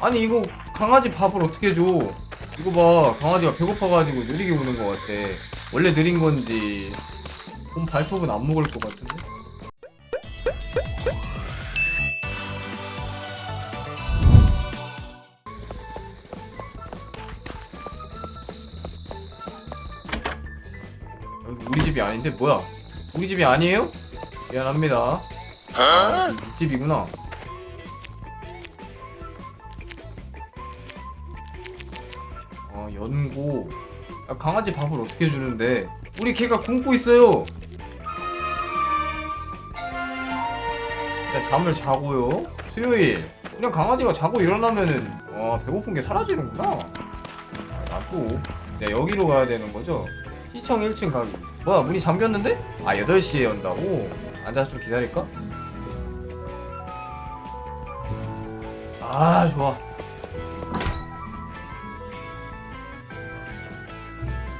아니 이거 강아지 밥을 어떻게 줘? 이거 봐 강아지가 배고파가지고 느리게 우는 것 같아. 원래 느린 건지 그럼 발톱은 안 먹을 것 같은데? 우리 집이 아닌데 뭐야? 우리 집이 아니에요? 미안합니다. 아, 이 집이구나. 어, 연고. 아, 강아지 밥을 어떻게 주는데? 우리 개가 굶고 있어요. 일단 잠을 자고요. 수요일. 그냥 강아지가 자고 일어나면은 와 배고픈 게 사라지는구나. 아, 나도. 네, 여기로 가야 되는 거죠? 시청 1층 가기. 뭐야 문이 잠겼는데? 아 8시에 연다고? 앉아서 좀 기다릴까? 아 좋아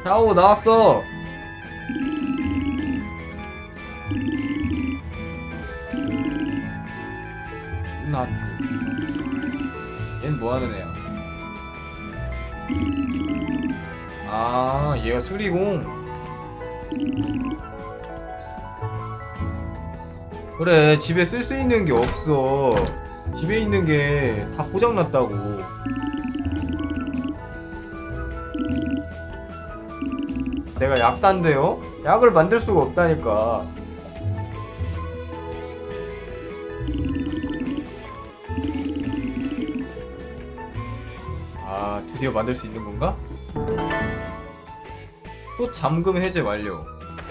샤오 나왔어. 나. 얘는 뭐하는 애야? 아 얘가 수리공. 그래 집에 쓸 수 있는 게 없어. 집에 있는 게 다 고장났다고 내가 약단데요? 약을 만들 수가 없다니까. 아 드디어 만들 수 있는 건가? 또 잠금 해제 완료.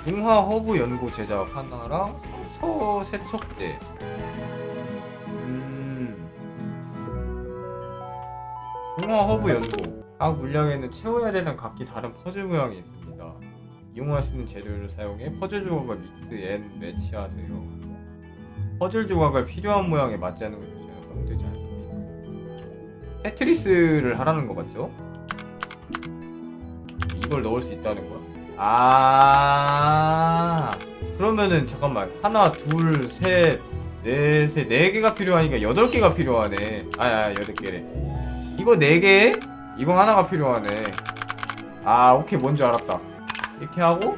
중화 허브 연고 제작 하나랑 상처 세척제. 음. 중화 허브 연고 각 물량에는 채워야 되는 각기 다른 퍼즐 모양이 있습니다 이용할 수 있는 재료를 사용해 퍼즐 조각을 믹스 앤 매치하세요. 퍼즐 조각을 필요한 모양에 맞지 않는 걸 조정하면 되지 않습니다. 테트리스를 하라는 거 맞죠? 이걸 넣을 수 있다는 거야? 아 그러면은 잠깐만. 하나 둘 셋 넷셋 네 개가 필요하니까 여덟 개가 필요하네. 아아 여덟 개래. 이거 네 개? 이거 하나가 필요하네. 아 오케이. 뭔지 알았다 이렇게 하고.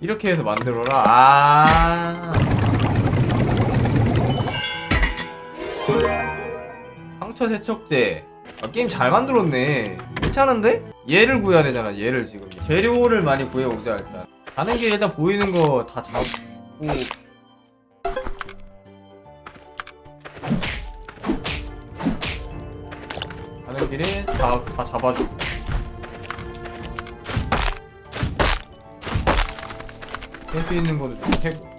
이렇게 해서 만들어라. 아. 상처 세척제. 아, 게임 잘 만들었네. 괜찮은데? 얘를 구해야 되잖아 얘를 지금. 재료를 많이 구해오자 일단. 가는 길에 일단 보이는 거 다 잡고 길에 다, 다 잡아주고 깰수 있는 것도 좀 캐고.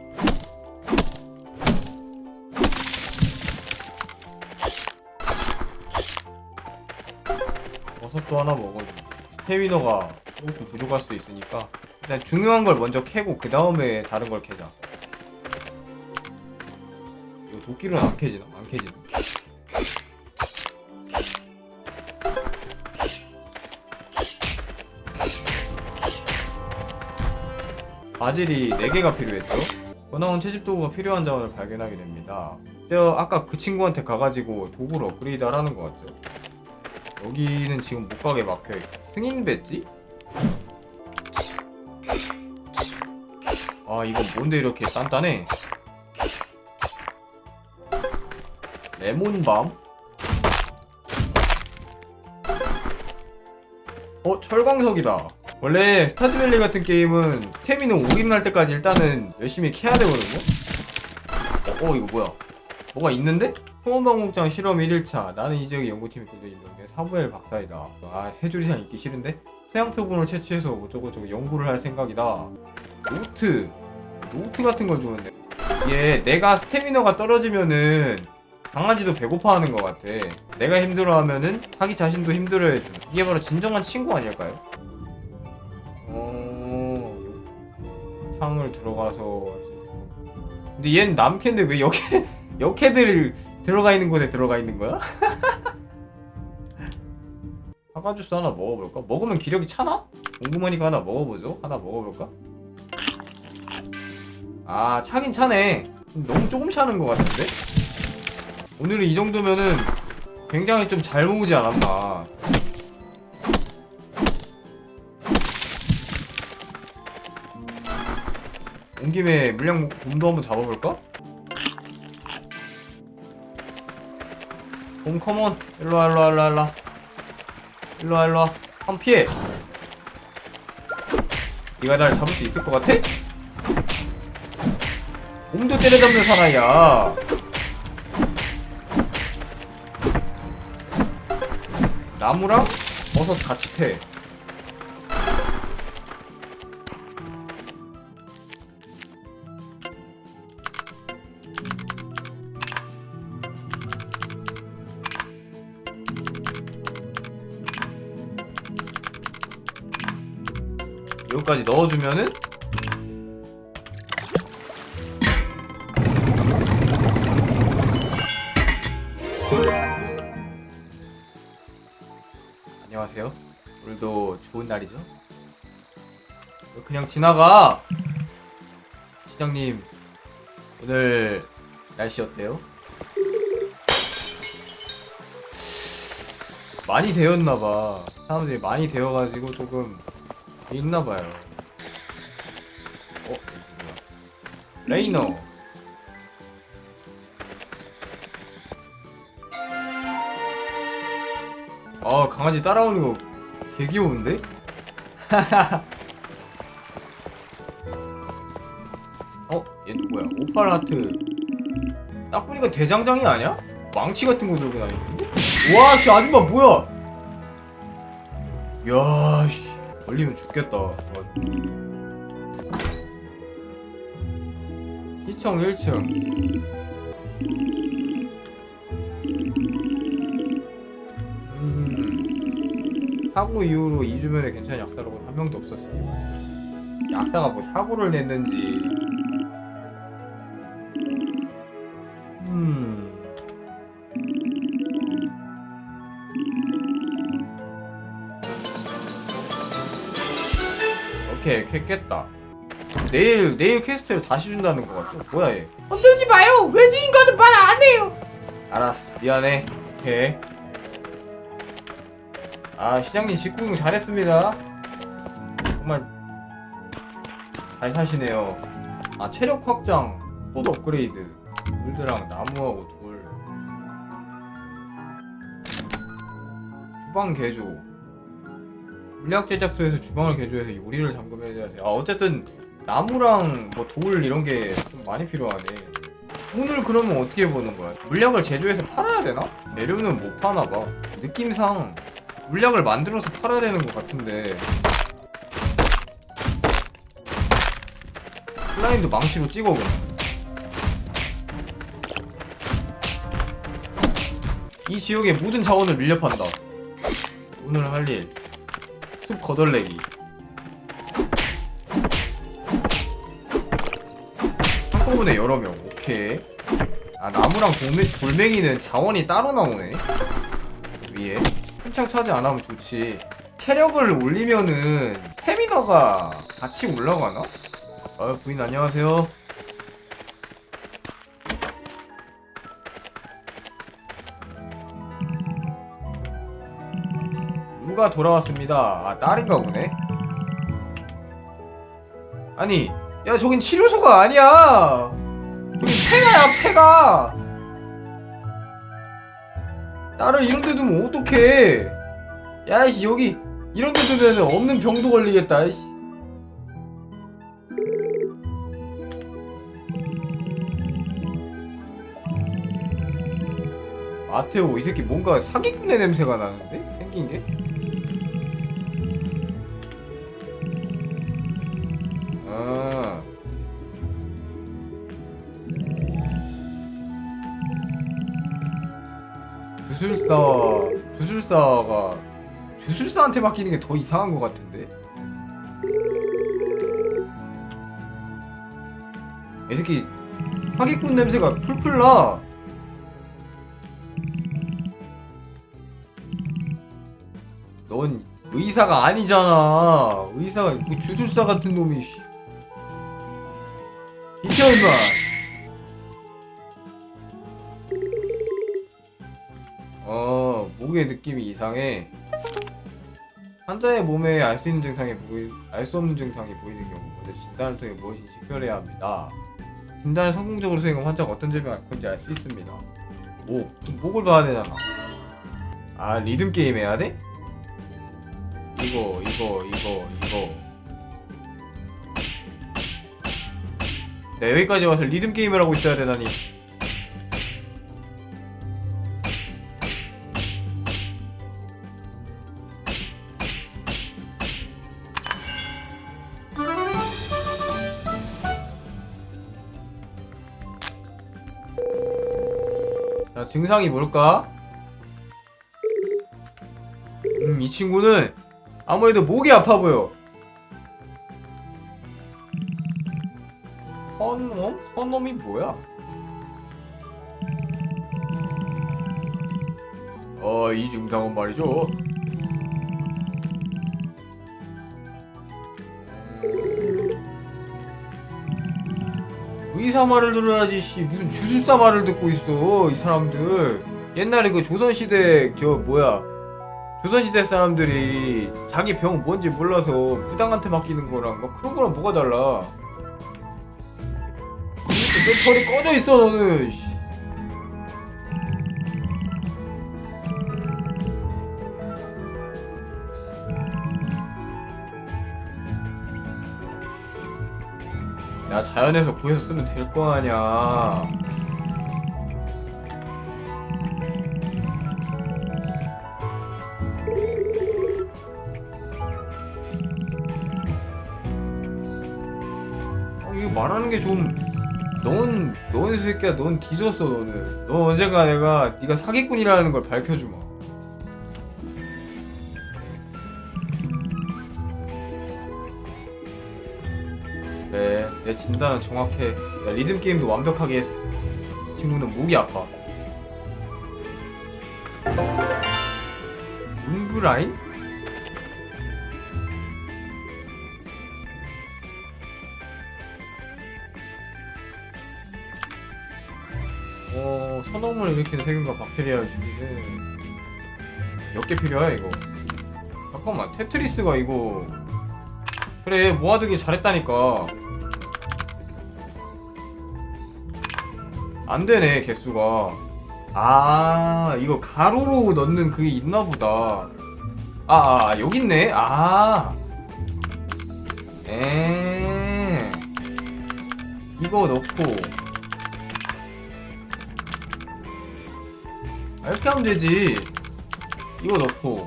버섯도 하나 먹어주고 스테미너가 조금 부족할 수도 있으니까. 일단 중요한 걸 먼저 캐고 그 다음에 다른 걸 캐자. 이거 도끼로는 안 캐지나? 안 캐지나? 바질이 4개가 필요했죠? 번나온 채집 도구가 필요한 자원을 발견하게 됩니다 저 아까 그 친구한테 가가지고 도구를 업그레이드 하라는 것 같죠? 여기는 지금 못 가게 막혀있고 승인 배지? 아 이건 뭔데 이렇게 단단해 레몬밤? 어 철광석이다 원래 스타즈밸리 같은 게임은 스태미는 올인할 때까지 일단은 열심히 캐야 되거든요. 어, 어 이거 뭐야? 뭐가 있는데? 소원방공장 실험 1일차. 나는 이 지역의 연구팀이 끌려 있는데 사무엘 박사이다. 아 세 줄 이상 읽기 싫은데? 태양 표본을 채취해서 어쩌고저쩌고 연구를 할 생각이다. 노트. 노트 같은 걸 주는데. 이게 내가 스태미너가 떨어지면은 강아지도 배고파하는 것 같아. 내가 힘들어하면은 자기 자신도 힘들어해주는. 이게 바로 진정한 친구 아닐까요? 창을 들어가서 근데 얜 남캐인데 왜 역캐 역캐들 들어가 있는 곳에 들어가 있는 거야? 사과 주스 하나 먹어볼까? 먹으면 기력이 차나? 궁금하니까 하나 먹어보죠. 하나 먹어볼까? 아 차긴 차네 너무 조금 차는 것 같은데? 오늘은 이 정도면은 굉장히 좀 잘 모으지 않았나 온 김에 물량 곰도 한번 잡아볼까? 곰 컴온 일로와 일로와 일로와 일로와. 일로와 일로와. 한 피해. 네가 날 잡을 수 있을 것 같아? 곰도 때려잡는 사나이야. 나무랑 버섯 같이 패 여기까지 넣어주면은 안녕하세요. 오늘도 좋은 날이죠? 너 그냥 지나가. 시장님, 오늘 날씨 어때요? 많이 되었나봐. 사람들이 많이 되어가지고 조금 있나봐요. 어? 뭐야? 레이너. 아 강아지 따라오는 거 개 귀여운데? 어? 얘 누구야? 오팔 하트 딱 보니까 대장장이 아니야? 망치 같은 거 들고 다니는데? 와씨 아줌마 뭐야 야씨 걸리면 죽겠다 어. 시청 1층 음, 사고 이후로 2주면에 괜찮은 약사라고 한 명도 없었어요. 약사가 뭐 사고를 냈는지. 깼다. 내일 내일 퀘스트를 다시 준다는 것 같아. 뭐야 얘? 흔들지 마요. 외지인과는 말 안 해요. 알았어 미안해 오케이 아 시장님 직구경 잘했습니다 정말 잘 사시네요 아 체력 확장 소드 업그레이드 물드랑 나무하고 돌 주방 개조 물약 제작소에서 주방을 개조해서 요리를 잠금해야 돼. 아 어쨌든 나무랑 뭐 돌 이런 게 좀 많이 필요하네. 돈을 그러면 어떻게 버는 거야? 물약을 제조해서 팔아야 되나? 재료는 못 파나 봐. 느낌상 물약을 만들어서 팔아야 되는 것 같은데. 슬라임도 망치로 찍어 그냥. 이 지역의 모든 자원을 밀려판다. 오늘 할 일. 숲 거덜내기. 한꺼번에 여러 명. 오케이. 아 나무랑 돌멩, 돌멩이는 자원이 따로 나오네. 위에. 한창 차지 안 하면 좋지. 체력을 올리면은 스태미너가 같이 올라가나? 아 부인 안녕하세요. 누가 돌아왔습니다. 아 딸인가 보네. 아니 야 저긴 치료소가 아니야. 여기 폐가야 폐가. 나를 이런 데 두면 어떡해. 야이씨 여기 이런 데 두면 없는 병도 걸리겠다. 이씨. 마테오 이 새끼 뭔가 사기꾼의 냄새가 나는데 생긴 게? 주술사 주술사가 주술사한테 맡기는 게 더 이상한 것 같은데 이 새끼 사기꾼 냄새가 풀풀 나 넌 의사가 아니잖아. 의사가 뭐 주술사 같은 놈이. 씨. 비켜 임마 어 목의 느낌이 이상해. 환자의 몸에 알 수 있는 증상이 보이 알수 없는 증상이 보이는 경우 먼저 진단을 통해 무엇인지 식별해야 합니다. 진단을 성공적으로 수행하면 환자가 어떤 질병을 앓고 있는지 알 수 있습니다. 목 목을 봐야 되잖아. 아 리듬 게임 해야 돼? 이거 이거 이거 이거. 네, 여기까지 와서 리듬 게임을 하고 있어야 되다니. 자, 증상이 뭘까? 음, 이 친구는 아무래도 목이 아파 보여. 선놈? 선놈이 뭐야? 어, 이 증상은 말이죠. 의사 말을 들어야지, 씨. 무슨 주술사 말을 듣고 있어, 이 사람들. 옛날에 그 조선시대, 저, 뭐야. 조선시대 사람들이 자기 병 뭔지 몰라서 무당한테 맡기는 거랑 막 그런 거랑 뭐가 달라. 너 털이 꺼져 있어 너는. 씨. 야 자연에서 구해서 쓰면 될 거 아니야. 어, 이거 말하는 게 좀. 넌, 넌 새끼야, 넌 뒤졌어, 너는. 너 언젠가 내가 네가 사기꾼이라는 걸 밝혀주마. 내 진단은 정확해. 야, 리듬 게임도 완벽하게 했어. 이 친구는 목이 아파. 문브라인? 어, 선홍을 일으키는 세균과 박테리아를 죽이는 몇 개 필요해 이거 잠깐만 테트리스가 이거 그래 모아두기 잘했다니까 안 되네 개수가 아 이거 가로로 넣는 그게 있나 보다 아, 아 여기 있네 아 에. 이거 넣고 아, 이렇게 하면 되지. 이거 넣고.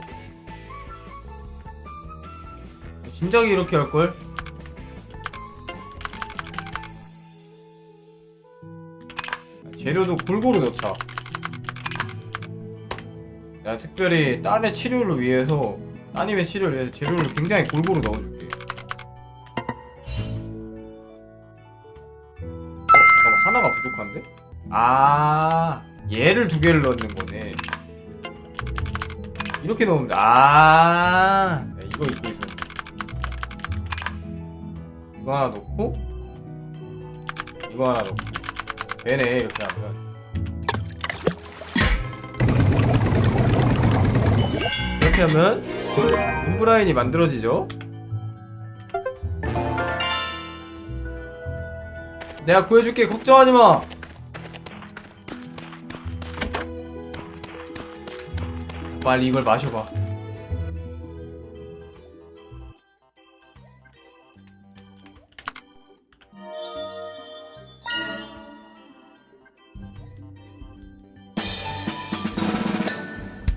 진작에 이렇게 할걸? 재료도 골고루 넣자. 내가 특별히 딸의 치료를 위해서, 따님의 치료를 위해서 재료를 굉장히 골고루 넣어줄게. 어, 잠깐만, 하나가 부족한데? 아, 얘를 두 개를 넣는 거네. 이렇게 넣으면 돼. 아, 네, 이거 입고 있었네. 이거 하나 넣고, 이거 하나 넣고. 되네, 이렇게 하면. 이렇게 하면, 문브라인이 만들어지죠? 내가 구해줄게, 걱정하지 마! 빨리 이걸 마셔봐.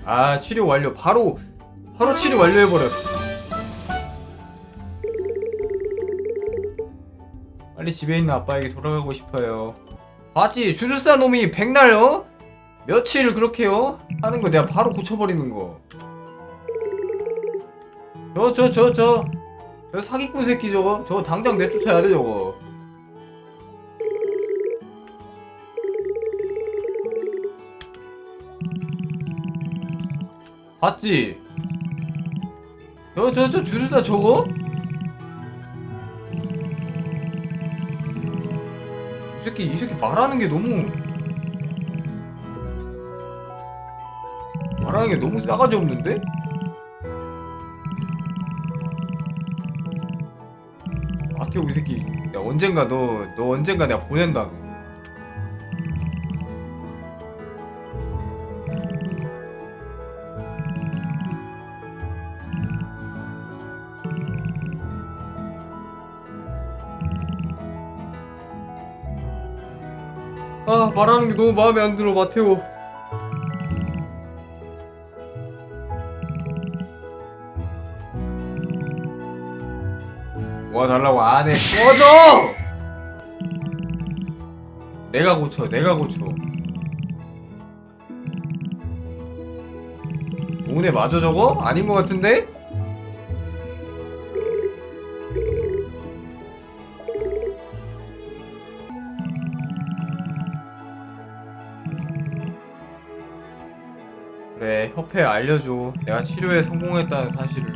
아 치료 완료. 바로 바로 치료 완료해버렸어. 빨리 집에 있는 아빠에게 돌아가고 싶어요. 봤지? 주술사 놈이 백날 어? 며칠을 그렇게 요? 하는 거 내가 바로 고쳐버리는 거. 저, 저, 저, 저. 저 사기꾼 새끼 저거. 저거 당장 내쫓아야 돼, 저거. 봤지? 저, 저, 저 주술사 저거? 새끼 이 새끼 말하는 게 너무 말하는 게 너무 싸가지 없는데? 마테오 이 새끼 야 언젠가 너 너 언젠가 내가 보낸다 너. 말하는 게 너무 마음에 안 들어 마테오 뭐 달라고 안해 꺼져 내가 고쳐 내가 고쳐 오늘 마저 저거? 아닌 것 같은데? 협회에 알려줘. 내가 치료에 성공했다는 사실을